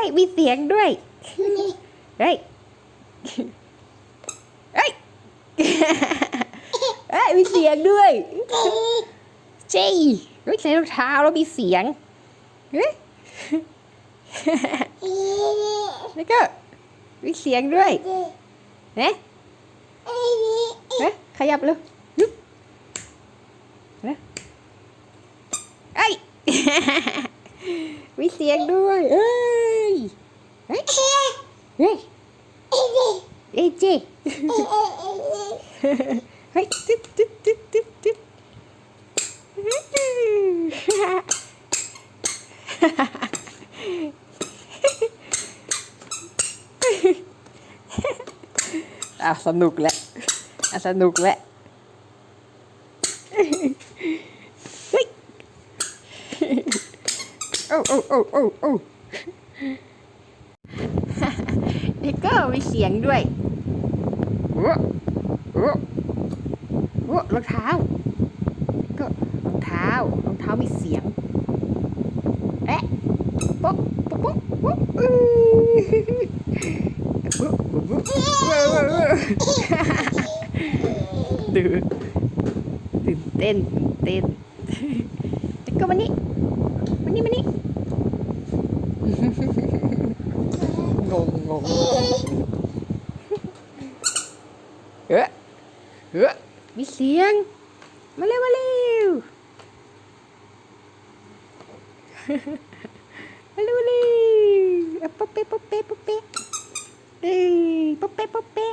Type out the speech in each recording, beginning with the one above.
ฮ้ยมีเสียงด้วย เฮ้ย เฮ้ย เฮ้ยมีเสียงด้วยเจ๊เฮ้ยใส่รองเท้าแล้วมีเสียง เฮ้ย แล้วก็มีเสียงด้วยเนะเฮ้ยขยับเลยยุบเฮ้ยเอ้ยมีเสียงด้วย เอ้ยเฮ้ยเฮ้ยเอ้ยเจ๊เฮ้ยตึ๊ดตึ๊ดตึ๊ดตึ๊ดตึ๊ดอะสนุกแหละอะสนุกแหละเฮ้ยโอ้โอ้โอ้โอ้โอ้เด็ ก็มีเสียงด้วยโอ้โอ้โอ้รองเท้า ก็รองเท้ารองเท้ามีเสียงเอ๊ะปุ๊บปุ๊บปุ๊บปุ๊บอือปุ๊บปุ๊บปุ๊บว้าวว้าวว้าวดูตื่นเต้นตื่นเต้นเด็กก็มานี่มานี่มานี่ งงงงเอ๊ะเอ๊ะมีเสียง มาเร็วมาเร็วมาเร็วเร็วอะป๊อปเป๊ะป๊อปเป๊ะป๊อปเป๊ะเอ้ยป๊อปเป๊ะป๊อปเป๊ะ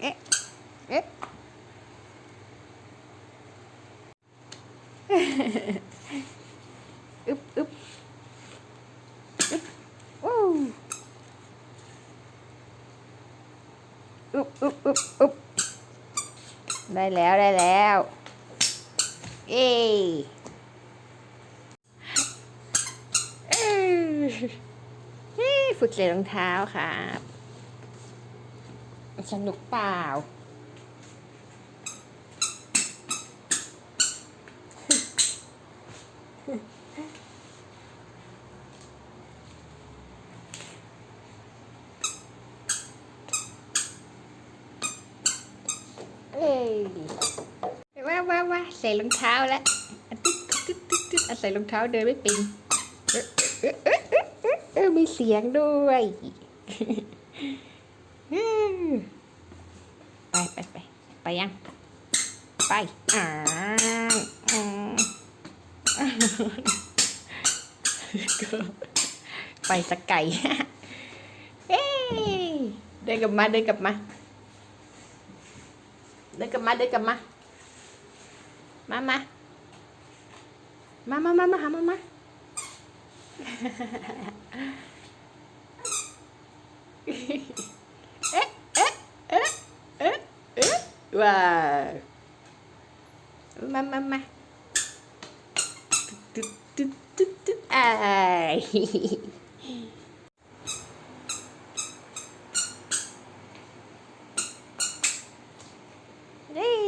เอ๊ะเอ๊ะอึ๊บอึ๊บ อู้ อึบอึบอึบอึบได้แล้วได้แล้วเอ้ยเอฝึกใส่รองเท้าครับสนุกเปล่า เอ้ยว้าว้าว้าใส่รองเท้าแล้วตึ๊ดตึ๊ดตึ๊ดตึ๊ดใส่รองเท้าเดินไม่เป็นเออเออเออมีเสียงด้วยไปไปไปไปยัง ไปอ่าไปสกไก่เอ้ยเดินกลับมาเดินกลับมา เดินกลับมาเดินกลับมา มามามามามามาหามามาเอ๊ะเอ๊ะเอ๊ะเอ๊ะเอ๊ะว้าวมามามาตึ๊ดตึ๊ดตึ๊ดตึ๊ดอ้ายเฮ้ย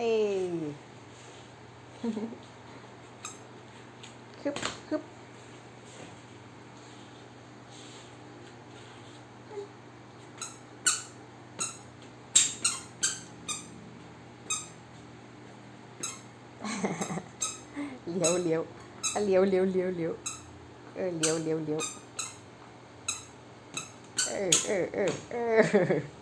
เอ้ยคึบคึบเลี้ยวเลี้ยวอะเ